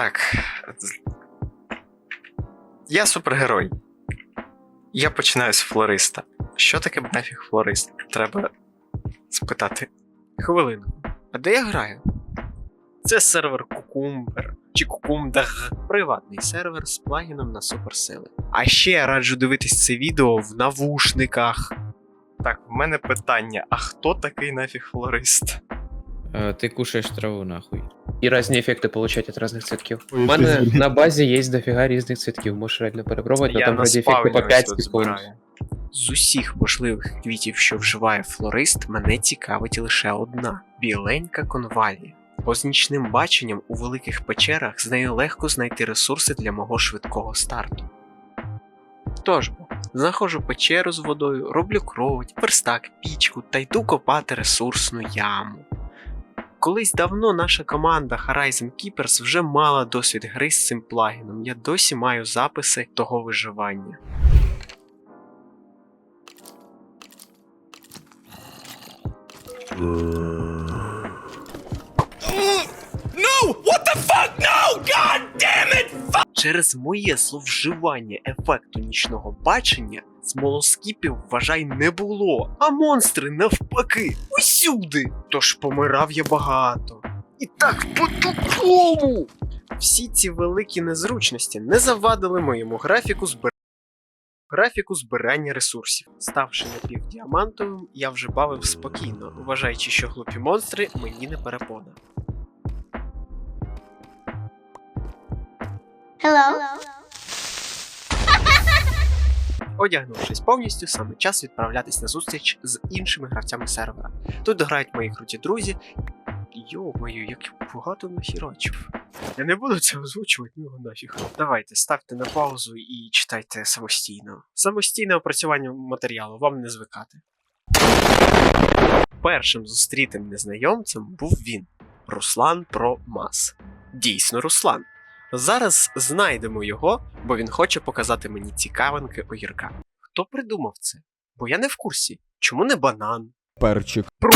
Так. Я супергерой. Я починаю з флориста. Що таке нафіг флорист? Треба спитати. Хвилинку. А де я граю? Це сервер Кукумбер чи Кукумдаг. Приватний сервер з плагіном на суперсили. А ще я раджу дивитись це відео в навушниках. Так, в мене питання: а хто такий нафіг флорист? Э, Ты кушаешь траву нахуй. И разные эффекты получать от разных цветків. Ой, У мене пиздец. на базі є дофіга різних цветків, можеш реально перепробувати, но там вроді ефекти по 5 секунд. З усіх можливих квітів, що вживає флорист, мене цікавить лише одна біленька конвалія. Бо з нічним баченням у великих печерах з нею легко знайти ресурси для мого швидкого старту. Тож бо, знаходжу печеру з водою, роблю кровать, верстак, пічку та йду копати ресурсну яму. Колись давно наша команда Horizon Keepers вже мала досвід гри з цим плагіном. Я досі маю записи того виживання. Через моє зловживання ефекту нічного бачення смолоскіпів, вважай, не було, а монстри навпаки усюди. Тож помирав я багато. І так по-тупому. Всі ці великі незручності не завадили моєму графіку збирання. Графіку збирання ресурсів. Ставши напівдіамантовим, я вже бавив спокійно, вважаючи, що глупі монстри мені не перепона. Hello. Одягнувшись повністю, саме час відправлятись на зустріч з іншими гравцями сервера. Тут дограють мої круті друзі. Йо-мою, як багато нахірачив. Я не буду це озвучувати, ну нафіг. Давайте, ставте на паузу і читайте самостійно. Самостійне опрацювання матеріалу, вам не звикати. Першим зустрітим незнайомцем був він Руслан Про Мас. Дійсно, Руслан. Зараз знайдемо його, бо він хоче показати мені цікавинки огірка. Хто придумав це? Бо я не в курсі. Чому не банан? Перчик. Пру...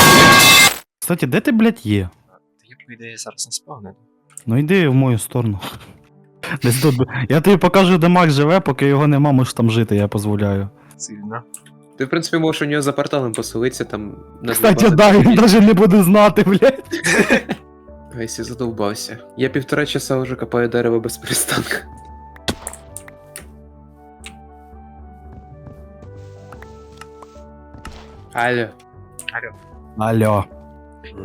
Кстати, де ти, блядь, є? Та я по ідеї зараз не спавнений. Ну йди в мою сторону. Десь тут. Я тобі покажу, де Макс живе, поки його нема, можеш там жити, я дозволяю. Сильно. Ти, в принципі, можеш у нього за порталом поселитися, там на Кстати, да, він навіть не буде знати, блядь. Весь я задовбався. Я півтора часа вже копаю дерево без перестанку. Алло. Алло. Алло.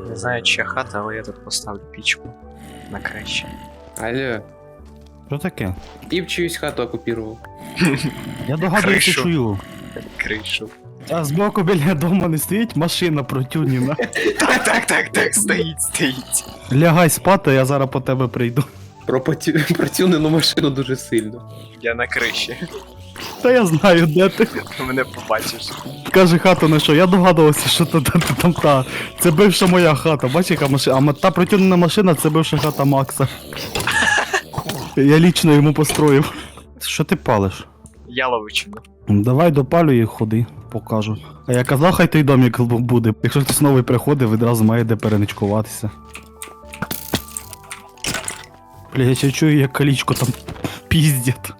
Не знаю, чия хата, але я тут поставлю пічку на краще. Алло. Що таке? І в чиюсь хату окупірував. Я догадуюся, Кришу. чую. Кришу. А збоку біля дому не стоїть машина протюніна. Так, так, так, так, стоїть, стоїь. Лягай спати, я зараз по тебе прийду. Про потю- протюнену машину дуже сильно. Я на криші. Та я знаю, де ти. Мене побачиш. Каже, хату не що. Я догадувався, що то, то, то, там та. Це бивша моя хата. Бачиш, яка машина. А ма- та протюнена машина це бивша хата Макса. Я лічно йому построїв. Що ти палиш? Я ловичину. Давай допалюй і ходи, покажу. А я казав, хай той домик буде. Якщо хтось новий приходить, відразу має де переничкуватися. Бля, я ще чую, як калічко там піздять.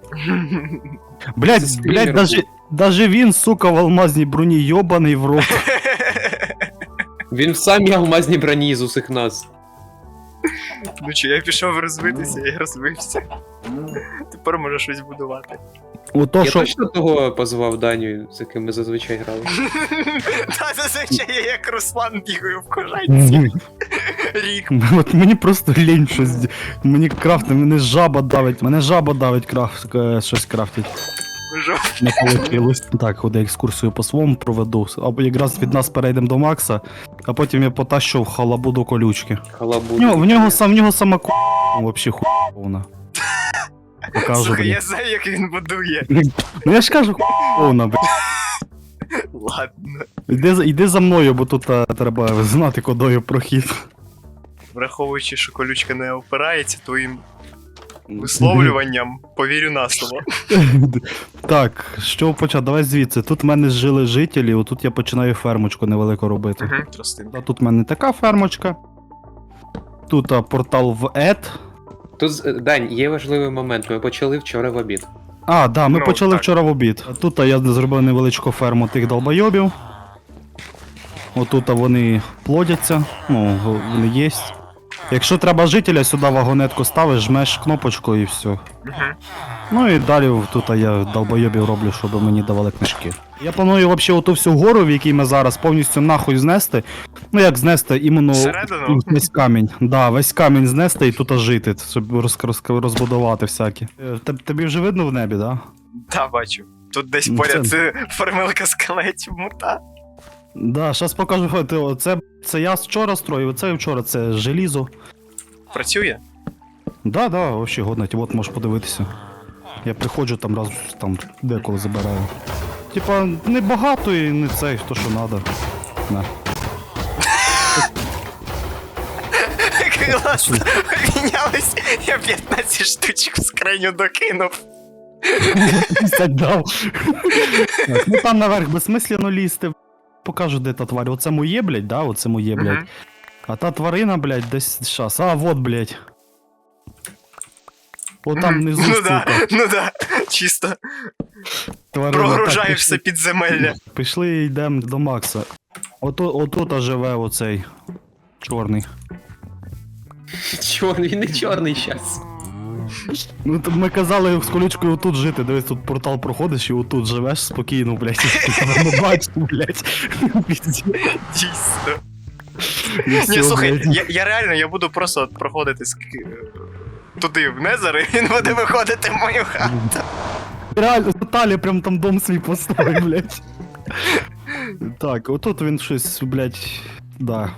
Блять, блять, даже, даже він, сука, в алмазній броні йобаний в рот. Він в самій алмазній броні з усіх нас. Ну чи я пішов розбитися, я розбився. Тепер можу щось будувати. Ото я що. точно того позвав Даню, з яким ми зазвичай грали. Та зазвичай я як Руслан бігаю в кожанці. Рік. От мені просто лінь щось. Мені крафти, мене жаба давить, мене жаба давить крафт, е, щось крафтить. Не получилось. Так, ходи екскурсію по своєму проведу. Або якраз від нас перейдемо до Макса, а потім я потащу в халабуду колючки. Халабуду. В нього, в нього сам в нього сама ку... Вообще хуйовна. Покажу, Слухай, я знаю, як він будує. Ну я ж кажу, хуйовна, блін. Ладно. Іди, за- іди за мною, бо тут а, треба знати, кудою прохід. Враховуючи, що колючка не опирається твоїм висловлюванням, повірю на слово. Так, що почати? Давай звідси. Тут в мене жили жителі, отут я починаю фермочку невелику робити. Угу. А тут в мене така фермочка. Тут а, портал в Ед. Тут, Дань, є важливий момент. Ми почали вчора в обід. А, да, ми Ну, почали так. вчора в обід. Тут я зробив невеличку ферму тих долбойобів. Отут вони плодяться, ну, вони є. Якщо треба жителя, сюди вагонетку ставиш, жмеш кнопочку і все. Ну і далі тут я долбойобів роблю, щоб мені давали книжки. Я планую взагалі оту всю гору, в якій ми зараз повністю нахуй знести. Ну як знести, іменно Всередину? весь камінь. Да, весь камінь знести і тут жити, щоб роз, роз, розбудувати всякі. Е, теб- Тобі вже видно в небі, да? Та бачу. Тут десь Ну, поряд це- це... формилка скелетів мута. Да, зараз покажу. Це, це я вчора строїв, це вчора це желізо. Працює? Да, да, вообще годно, от можеш подивитися. Я приходжу там раз там деколи забираю. Типа, не багато і не це, то що надо. На. Класно. Обмінялись. Я 15 штучок в скриню докинув. Дав. Ну там наверх безсмислено лізти. Покажу, де та тварь. Оце моє, блядь, да, оце моє, блядь. Мгм. А та тварина, блядь, десь щас. А, вот, блядь. От там Мгм. внизу, Ну сука, да, ну да. Чисто тварина. Так, все пішли. підземелля. Пішли і йдемо до Макса. Ото, отут живе оцей чорний. Чорний, він не чорний щас. Ну то ми казали з колючкою отут жити, дивись, тут портал проходиш і отут живеш спокійно, блядь. Ну бачиш, блядь. Дійсно. Ні, слухай, я, я реально я буду просто от проходити з... туди в Незер, і він буде виходити в мою хату. Реально, Наталі прям там дом свій поставив, блядь. Так, отут він щось, блядь. Да.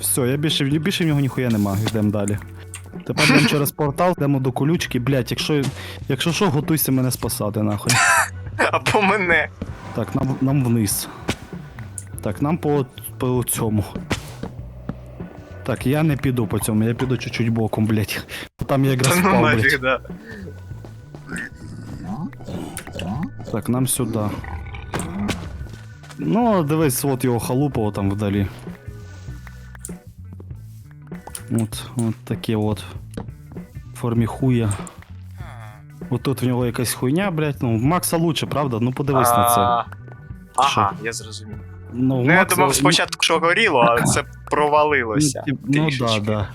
Все, я більше, більше в нього ніхуя нема, йдемо далі. Тепер йдемо через портал, йдемо до колючки, блядь, якщо, якщо що, готуйся мене спасати, нахуй. Або мене. Так, нам, нам вниз. Так, нам по, по цьому. Так, я не піду по цьому, я піду чуть-чуть боком, блядь. Там я якраз ну впав, да. Так, нам сюди. Ну, дивись, от його халупа там вдалі. От, от таке от. В формі хуя. От тут в нього якась хуйня, блядь. Ну, в Макса лучше, правда? Ну подивись на це. А, Ага, я зрозумів. Ну, в Ну, я Макса- думав спочатку, що горіло, а це провалилося. Ну, тип- ну да, трішечки. да.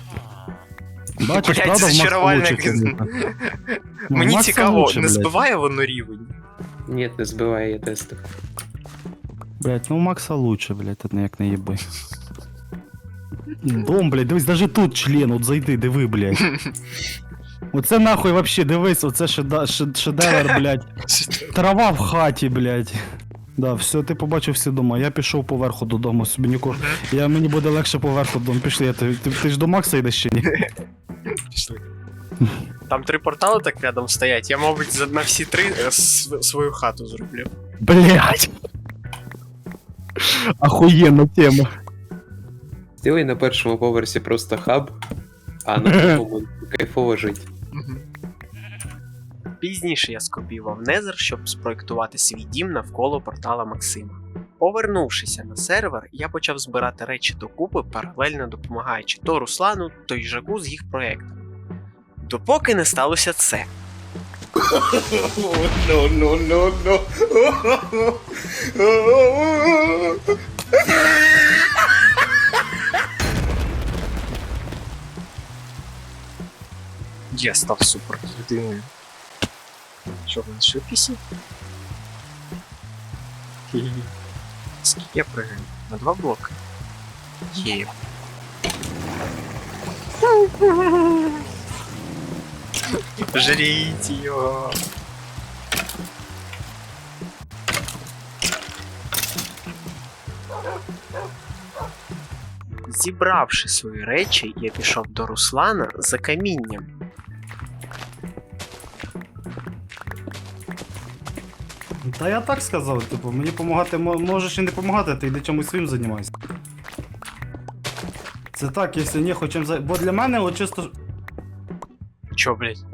Бачиш, Блядь, правда, в Макса зачарувальник. лучше звісно. Ну, Мені Макса цікаво, лучше, не блядь. збиває воно рівень? Ні, не збиває, я тестив. Блять, ну Макса лучше, блять, ніяк не їби. Дом, блять, дивись, даже тут член, от зайди, диви, блять. Оце нахуй вообще, дивись, оце шеда- ше- шедевр, блять. Трава в хаті, блять. Да, все, ти побачив всі дома. Я пішов поверху додому, собі нікого. Я мені буде легше поверху додому. Пішли, ти, ти, ти ж до Макса йдеш ще ні? Пішли. Там три портали так рядом стоять. Я, мабуть, за- на всі три е, свою хату зроблю. Блять. Охуєнна тема. Сделай на першому поверсі просто хаб, а на другому кайфово жить. Пізніше я скопіював Незер, щоб спроектувати свій дім навколо портала Максима. Повернувшися на сервер, я почав збирати речі докупи, паралельно допомагаючи то Руслану, то й Жаку з їх проектами. Допоки не сталося це. Я став супер людиною. Що в нас швидкісі? Скільки я пригаю? На два блоки. Є. Жріть його. Зібравши свої речі, я пішов до Руслана за камінням. Та я так сказав, типу, мені допомагати можеш і не допомагати, ти йди чимось своїм займайся. Це так, якщо не хочемо за. Бо для мене от чисто. Чо, блядь?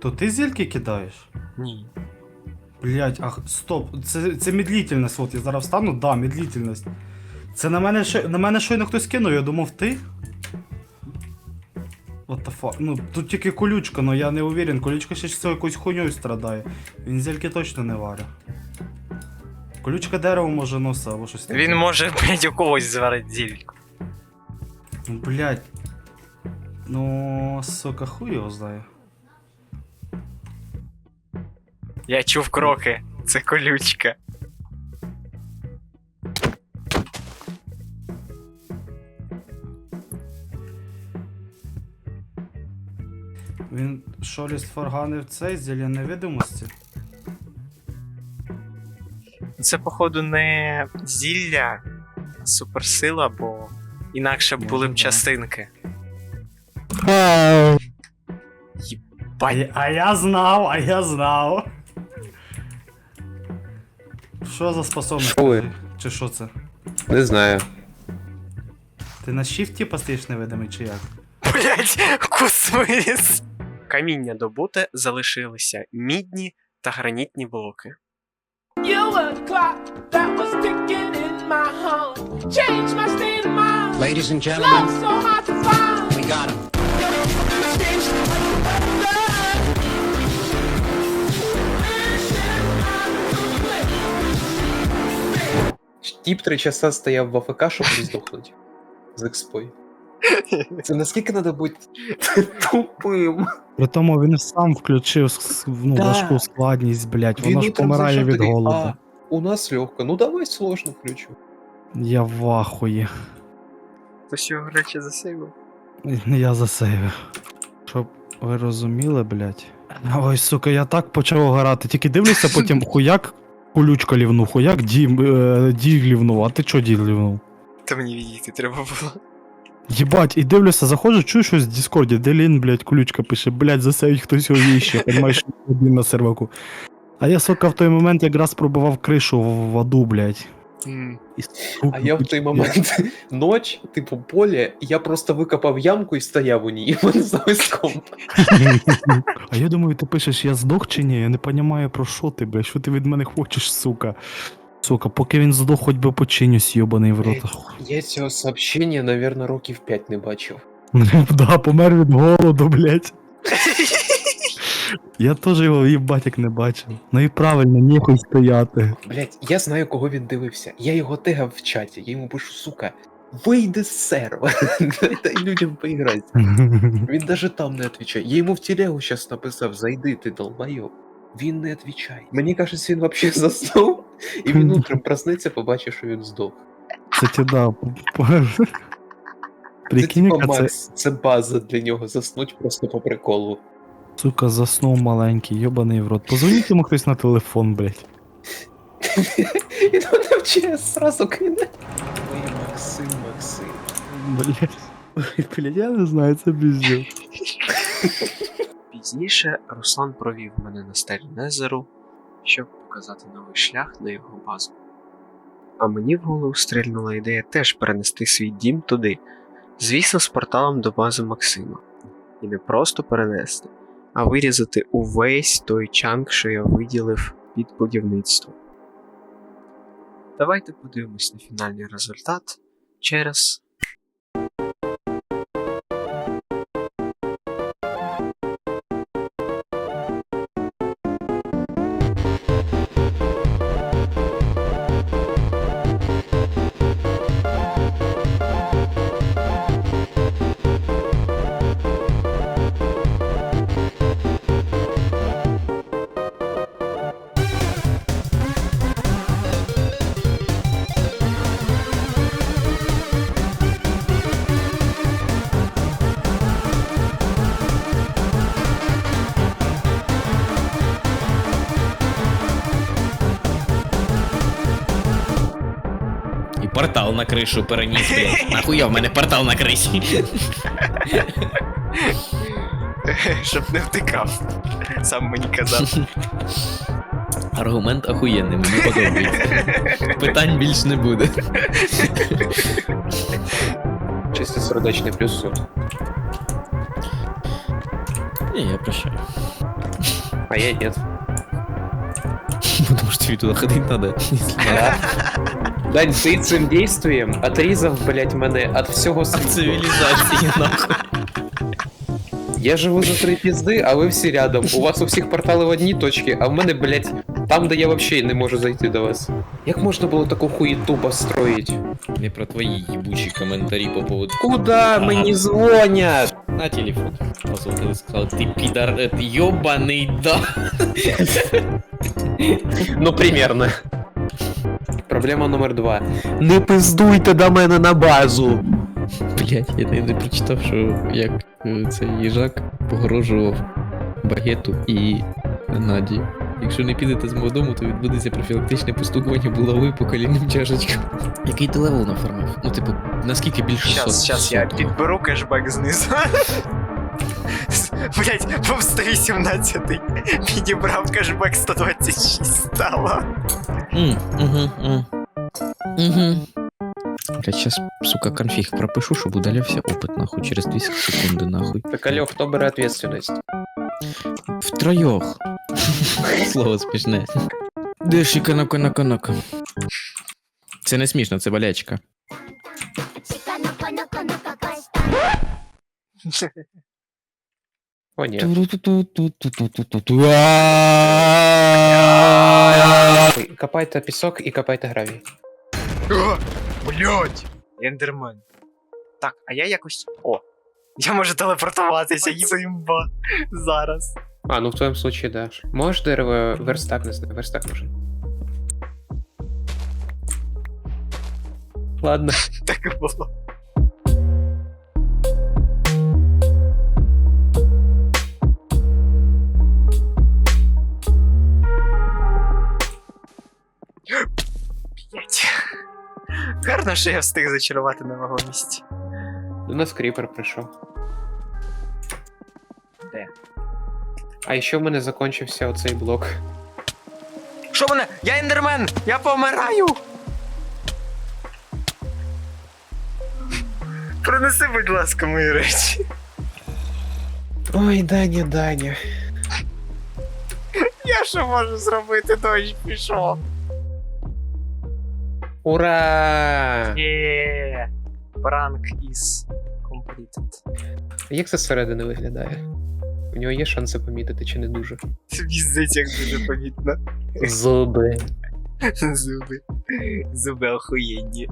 То ти зільки кидаєш? Ні. Блять, ах, стоп. Це, це медлительність, от я зараз встану, да, медлительність. Це на мене ще на мене щойно хтось кинув, я думав ти. What the fuck? Ну, тут тільки колючка, але я не уверен. Колючка ще з якоюсь хуйньою страдає. Він зельки точно не варить. Колючка дерево може носа або щось таке. Він може, блядь, у когось зварить зільку. Ну, блядь. Ну, сука, хуй його знає. Я чув кроки. Це колючка. Він шоліст фарганив цей зілля невидимості. Це, походу, не зілля, а суперсила, бо інакше б були б частинки. А я, а я знав, а я знав. Що за способність? Ви? Чи що це? Не знаю. Ти на шифті постаєш невидимий чи як? Блять, кусмис. Каміння добуте залишилися мідні та гранітні блоки. Clock that was ticking in my home. Change my state of mind. Ladies and Love so hard to find. we got him. Тіп три часа стояв в АФК, щоб не здохнути. З експой. Це наскільки треба бути тупим. При тому він сам включив ну, Да. важку складність, блять. Воно ж помирає зайшов від такий, голоду. «А, У нас легко, ну давай сложно включу. Я в ахуї. Хтось його речі засейвив. Я засейвив. Щоб ви розуміли, блять. Ой, сука, я так почав грати. Тільки дивлюся, потім хуяк колючка лівнув, хуяк дім, е, діг лівнув, а ти чо діг лівнув? Та мені відійти треба було. Єбать, і дивлюся, заходжу, чую щось в Діскорді, Делін, блядь, колючка пише, блядь, засейвіть хтось його іще, понімаєш, що один на серваку. А я, сука, в той момент якраз пробивав кришу в в аду, блядь. М. І, сука, А я в той момент ноч, типу, поле, і я просто викопав ямку і стояв у ній, і мене зависком. А я думаю, ти пишеш, я здох чи ні? Я не розумію, про що ти, блядь, що ти від мене хочеш, сука. Сука, поки він здох, хоч би починюсь, йобаний в рот. Я цього сообщення, наверное, років 5 не бачив. Да, помер від голоду, блядь. Я теж його їбать як не бачив. Ну і правильно, ніхуй стояти. Блять, я знаю, кого він дивився. Я його тегав в чаті, я йому пишу, сука, вийди з серва. Дай людям поіграти. Він даже там не відповідає. Я йому в телегу зараз написав, зайди, ти долбайоб. Він не відповідає. Мені кажеться, він взагалі заснув, і він утром проснеться, побачить, що він здох. Кстати, да. п- п- Це Прикинь, це, Макс, це база для нього заснуть просто по приколу. Сука, заснув маленький, йобаний в рот. Позвоніть йому хтось на телефон, блядь. І тут в ЧС сразу кине. Ой, Максим, Максим. Блядь. Ой, Блядь, я не знаю, це піздець. Пізніше Руслан провів мене на стелі Незеру, щоб показати новий шлях на його базу. А мені в голову стрільнула ідея теж перенести свій дім туди, звісно, з порталом до бази Максима. І не просто перенести, а вирізати увесь той чанк, що я виділив під будівництво. Давайте подивимось на фінальний результат через портал на кришу переніс, блядь. Нахуя в мене портал на криші? щоб не втикав. Сам мені казав. Аргумент охуєнний, мені подобається. Питань більш не буде. Чисто сердечний плюс. Ні, я прощаю. А я нет. Потому что тебе туда ходить надо. Да. Дань, ты цим действием отрізав, блять, мене от всього А світу. цивілізації, нахуй. Я живу за три пізди, а ви всі рядом. У вас у всіх портали в одній точці, а в мене, блядь, там, де я взагалі не можу зайти до вас. Як можна було таку хуєту построїть? Не про твої їбучі коментарі по поводу. Куда мені дзвонять? На телефон. Позвонили, сказали, ти підар, е, ти йобаний да. Ну, примерно. Проблема номер два. Не пиздуйте до мене на базу. Блять, я не, не прочитав, що як е, цей їжак погрожував багету і Наді. Якщо не підете з мого дому, то відбудеться профілактичне постукування булави по колінним чашечкам. Який ти левел нафармив? Ну, типу, наскільки більше Щас, щас я підберу кешбек знизу. Блять, був 118 підібрав кешбек 126 стало. Мм, угу, угу. Угу. Блять, щас, сука, конфіг пропишу, щоб удалявся опит, нахуй, через 2 секунди, нахуй. Так, алло, хто бере відповідальність? Втроёх. Слово смішне. Дешіка на кона конака. Це не смішно, це болячка. О, ні. Копайте пісок і копайте гравій. О, блять! Ендермен. Так, а я якось. О! Я можу телепортуватися, їбаімба. Зараз. А, ну в твоєму случае, да. Можеш дерево верстак, не знаю, верстак нужен. Ладно. Так і було. Гарно, що я встиг зачарувати нового місці. До нас кріпер прийшов. Де? А ще в мене закінчився оцей блок. Що мене? Я ендермен! Я помираю! Принеси, будь ласка, мої речі. Ой, Даня, Даня. Я що можу зробити? Дощ пішов. Ура! Є. Пранк is completed. Як це зсередини виглядає? У нього є шанси помітити чи не дуже? Віздить, як дуже помітно. Зуби. Зуби. Зуби охуєнні.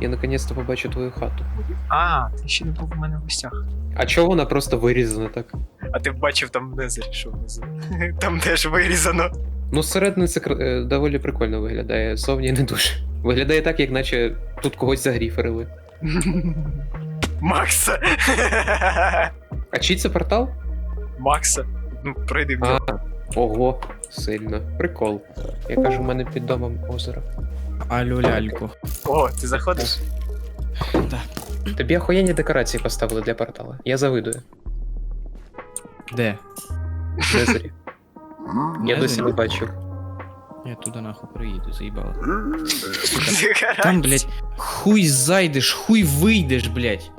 Я наконець-то побачу твою хату. А, ти ще не був у мене в гостях. А чого вона просто вирізана так? А ти бачив там внизу, що внизу. Там теж вирізано. Ну, зсередини це кр- е, доволі прикольно виглядає, зовні не дуже. Виглядає так, як наче тут когось загріферили. Макса. А чий це портал? Макса. Ну, пройди в А, нього. ого, сильно. Прикол. Я кажу, в мене під домом озеро. Алло, лялько. О, ти заходиш? Тобі охуєнні декорації поставили для портала. Я завидую. Де? В Незері. Я досі не бачив. Я туди нахуй приїду, заїбало. Там, блять, хуй зайдеш, хуй вийдеш, блять.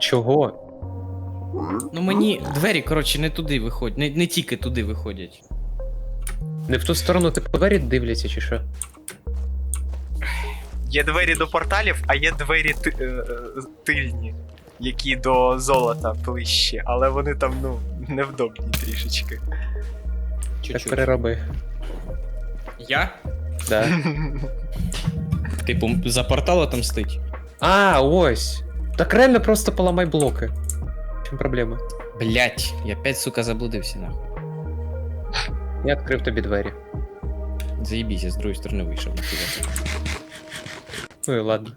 Чого? Ну мені двері, коротше, не туди виходять, не, не тільки туди виходять. Не в ту сторону ти по двері дивляться, чи що? Є двері до порталів, а є двері ти- е, е, тильні, які до золота ближче, але вони там, ну, невдобні трішечки. Так перероби. Я? Да. Типу, за портала там стить. А, ось. Так реально просто поламай блоки. В чим проблема? Блять, я опять, сука, заблудився нахуй. Я відкрив тобі двері. Заїбісь, я з другої сторони вийшов. нахуй. Ну і ладно.